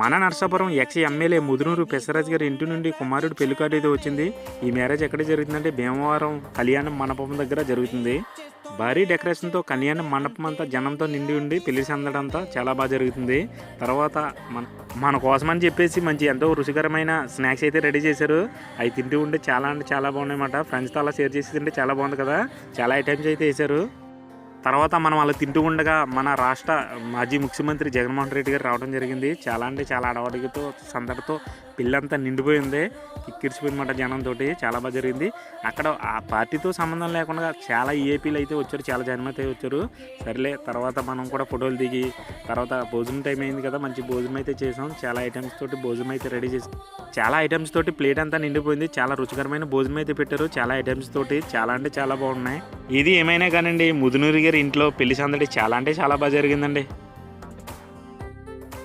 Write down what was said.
మన Narsapuram ex MLA Mudunuru పెసరాజ్ గారి ఇంటి నుండి కుమారుడు పెళ్ళి కార్డు అయితే వచ్చింది. ఈ మ్యారేజ్ ఎక్కడ జరుగుతుందంటే భీమవరం కళ్యాణ మండపం దగ్గర జరుగుతుంది. భారీ డెకరేషన్తో కళ్యాణ మండపం అంతా జనంతో నిండి ఉండి పెళ్ళి సందడంతా చాలా బాగా జరుగుతుంది. తర్వాత మన మన కోసమని చెప్పేసి మంచి ఎంతో రుచికరమైన స్నాక్స్ అయితే రెడీ చేశారు. అవి తింటూ ఉంటే చాలా అంటే చాలా బాగున్నాయన్నమాట. ఫ్రెండ్స్తో అలా షేర్ చేసి తింటే చాలా బాగుంది కదా. చాలా ఐటమ్స్ అయితే వేశారు. తర్వాత మనం అలా తింటూ ఉండగా మన రాష్ట్ర మాజీ ముఖ్యమంత్రి జగన్మోహన్ రెడ్డి గారు రావడం జరిగింది. చాలా అంటే చాలా అడవడితో సందడితో పిల్లంతా నిండిపోయింది. కిక్కిరిసిపోయినమాట జనంతో చాలా బాగా జరిగింది. అక్కడ ఆ పార్టీతో సంబంధం లేకుండా చాలా ఏపీలు అయితే వచ్చారు. చాలా జనం అయితే వచ్చారు. సరేలే తర్వాత మనం కూడా ఫోటోలు దిగి తర్వాత భోజనం టైం అయింది కదా మంచి భోజనం అయితే చేసాం. చాలా ఐటమ్స్ తోటి భోజనం అయితే రెడీ చేసాం చాలా ఐటమ్స్ తోటి ప్లేట్ అంతా నిండిపోయింది. చాలా రుచికరమైన భోజనం అయితే పెట్టారు. చాలా ఐటమ్స్ తోటి చాలా అంటే చాలా బాగున్నాయి. ఇది ఏమైనా కానండి ముదునూరి గారి ఇంట్లో పెళ్ళి సందడి చాలా అంటే చాలా బాగా జరిగిందండి.